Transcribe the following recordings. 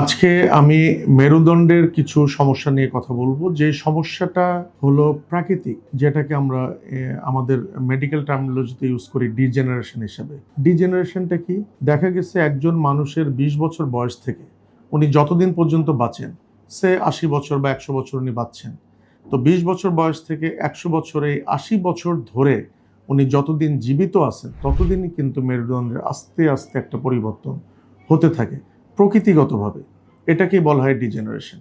আজকে আমি মেরুদণ্ডের কিছু সমস্যা নিয়ে কথা বলব। যে সমস্যাটা হলো প্রাকৃতিক, যেটাকে আমরা আমাদের মেডিকেল টার্মিনোলজিতে ইউজ করি ডিজেনারেশন হিসাবে। ডিজেনারেশনটা কি? দেখা গেছে একজন মানুষের বিশ বছর বয়স থেকে উনি যতদিন পর্যন্ত বাঁচেন, সে আশি বছর বা একশো বছর উনি বাঁচছেন। তো বিশ বছর বয়স থেকে একশো বছর আশি বছর ধরে উনি যতদিন জীবিত আছেন, ততদিনই কিন্তু মেরুদণ্ডের আস্তে আস্তে একটা পরিবর্তন হতে থাকে। প্রকৃতিগতভাবে এটাকে বলা হয় ডিজেনারেশন।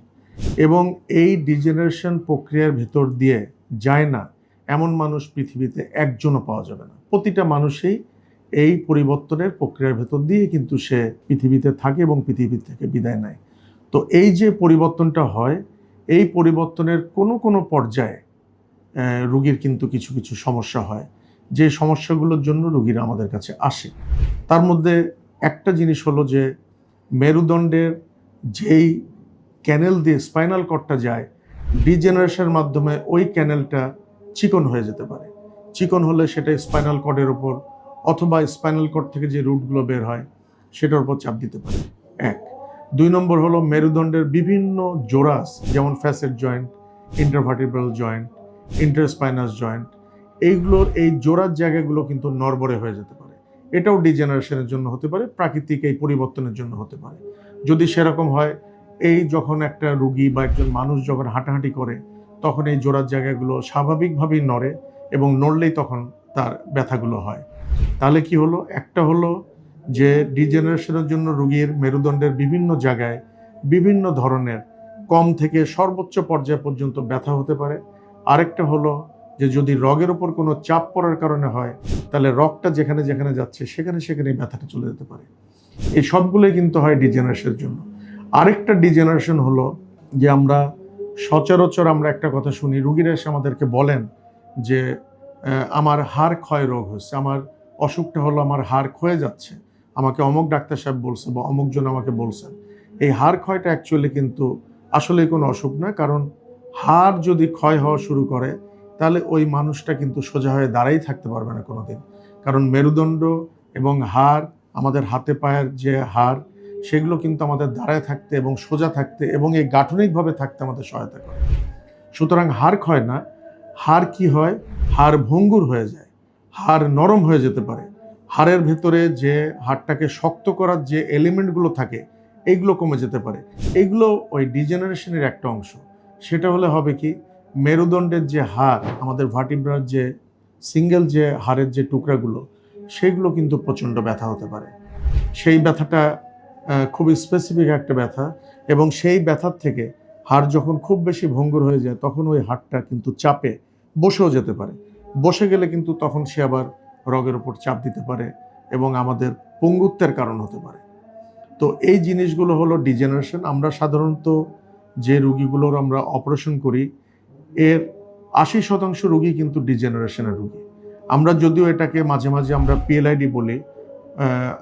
এবং এই ডিজেনারেশন প্রক্রিয়ার ভেতর দিয়ে যায় না, এমন মানুষ পৃথিবীতে একজনও পাওয়া যাবে না। প্রতিটা মানুষেই এই পরিবর্তনের প্রক্রিয়ার ভেতর দিয়ে কিন্তু সে পৃথিবীতে থাকে এবং পৃথিবী থেকে বিদায় নেয়। তো এই যে পরিবর্তনটা হয়, এই পরিবর্তনের কোনো কোনো পর্যায়ে রুগীর কিন্তু কিছু কিছু সমস্যা হয়। যে সমস্যাগুলোর জন্য রুগীরা আমাদের কাছে আসে। তার মধ্যে একটা জিনিস হলো যে মেরুদণ্ডের যেই ক্যানেল দিয়ে স্পাইনাল কর্ডটা যায়, ডিজেনারেশনের মাধ্যমে ওই ক্যানেলটা চিকন হয়ে যেতে পারে। চিকন হলে সেটা স্পাইনাল কর্ডের ওপর অথবা স্পাইনাল কর্ড থেকে যে রুটগুলো বের হয়, সেটার উপর চাপ দিতে পারে। এক। দুই নম্বর হলো মেরুদণ্ডের বিভিন্ন জোড়াস যেমন facet joint, intervertebral joint, interspinous joint, এইগুলোর এই জোড়ার জায়গাগুলো কিন্তু নরবরে হয়ে যেতে পারে। এটাও ডিজেনারেশনের জন্য হতে পারে, প্রাকৃতিক এই পরিবর্তনের জন্য হতে পারে। যদি সেরকম হয়, এই যখন একটা রুগী বা একজন মানুষ যখন হাঁটাহাঁটি করে, তখন এই জোড়ার জায়গাগুলো স্বাভাবিকভাবেই নড়ে এবং নড়লেই তখন তার ব্যথাগুলো হয়। তাহলে কি হলো? একটা হলো যে ডিজেনারেশনের জন্য রুগীর মেরুদণ্ডের বিভিন্ন জায়গায় বিভিন্ন ধরনের কম থেকে সর্বোচ্চ পর্যায় পর্যন্ত ব্যথা হতে পারে। আরেকটা হলো যে যদি রগের ওপর কোনো চাপ পড়ার কারণে হয়, তাহলে রগটা যেখানে যেখানে যাচ্ছে, সেখানে সেখানে ব্যথাটা চলে যেতে পারে। এই সবগুলোই কিন্তু হয় ডিজেনারেশনের জন্য। আরেকটা ডিজেনারেশন হলো যে আমরা সচরাচর আমরা একটা কথা শুনি, রুগীরা এসে আমাদেরকে বলেন যে আমার হাড় ক্ষয় রোগ হচ্ছে, আমার অসুখটা হলো আমার হাড় ক্ষয়ে যাচ্ছে, আমাকে অমুক ডাক্তার সাহেব বলছে বা অমুকজন আমাকে বলছেন। এই হাড় ক্ষয়টা অ্যাকচুয়ালি কিন্তু আসলে কোনো অসুখ না কারণ হাড় যদি ক্ষয় হওয়া শুরু করে তাহলে ওই মানুষটা কিন্তু সোজা হয়ে দাঁড়াই থাকতে পারবে না কোনোদিন। কারণ মেরুদণ্ড এবং হাড়, আমাদের হাতে পায়ের যে হাড়, সেগুলো কিন্তু আমাদের দাঁড়ায় থাকতে এবং সোজা থাকতে এবং এই গাঠনিকভাবে থাকতে আমাদের সহায়তা করে। সুতরাং হাড় ক্ষয় না, হাড় কি হয়? হাড় ভঙ্গুর হয়ে যায়, হাড় নরম হয়ে যেতে পারে। হাড়ের ভেতরে যে হাড়টাকে শক্ত করার যে এলিমেন্টগুলো থাকে, এইগুলো কমে যেতে পারে। এইগুলো ওই ডিজেনারেশনের একটা অংশ। সেটা হলে হবে কি? মেরুদণ্ডের যে হাড় আমাদের ভার্টিব্রার যে সিঙ্গেল যে হাড়ের যে টুকরাগুলো, সেগুলো কিন্তু প্রচণ্ড ব্যথা হতে পারে। সেই ব্যথাটা খুবই স্পেসিফিক একটা ব্যথা এবং সেই ব্যথার থেকে হাড় যখন খুব বেশি ভঙ্গুর হয়ে যায়, তখন ওই হাড়টা কিন্তু চাপে বসেও যেতে পারে। বসে গেলে কিন্তু তখন সে আবার রগের ওপর চাপ দিতে পারে এবং আমাদের পঙ্গুত্বের কারণ হতে পারে। তো এই জিনিসগুলো হলো ডিজেনারেশন আমরা সাধারণত যে রুগীগুলোর আমরা অপারেশন করি এর আশি শতাংশ রুগী কিন্তু ডিজেনারেশনের রুগী। আমরা যদিও এটাকে মাঝে মাঝে আমরা পিএলআইডি বলি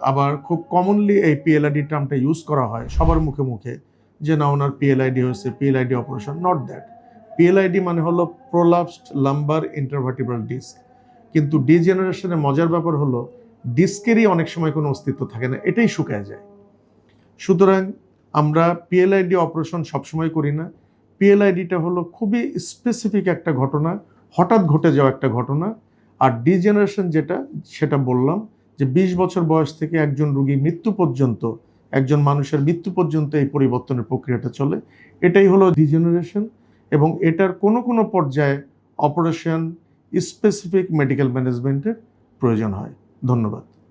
আবার খুব কমনলি এই পিএলআইডি টার্মটা ইউজ করা হয় সবার মুখে মুখে যে না, ওনার পিএলআইডি হয়েছে PLID operation not that PLID মানে হলো প্রোলাপসড লাম্বার ইন্টারভার্টিব্রাল ডিস্ক কিন্তু ডিজেনারেশনের মজার ব্যাপার হলো ডিস্কেরই অনেক সময় কোনো অস্তিত্ব থাকে না, এটাই শুকায় যায়। সুতরাং আমরা পিএলআইডি অপারেশন সবসময় করি না পিএলআইডিটা হলো খুবই স্পেসিফিক একটা ঘটনা, হঠাৎ ঘটে যাওয়া একটা ঘটনা, আর ডিজেনারেশন যেটা, সেটা বললাম যে বিশ বছর বয়স থেকে একজন রুগী মৃত্যু পর্যন্ত, একজন মানুষের মৃত্যু পর্যন্ত এই পরিবর্তনের প্রক্রিয়াটা চলে। এটাই হলো ডিজেনারেশন এবং এটার কোনো কোনো পর্যায়ে অপারেশন স্পেসিফিক মেডিকেল ম্যানেজমেন্টের প্রয়োজন হয়। ধন্যবাদ।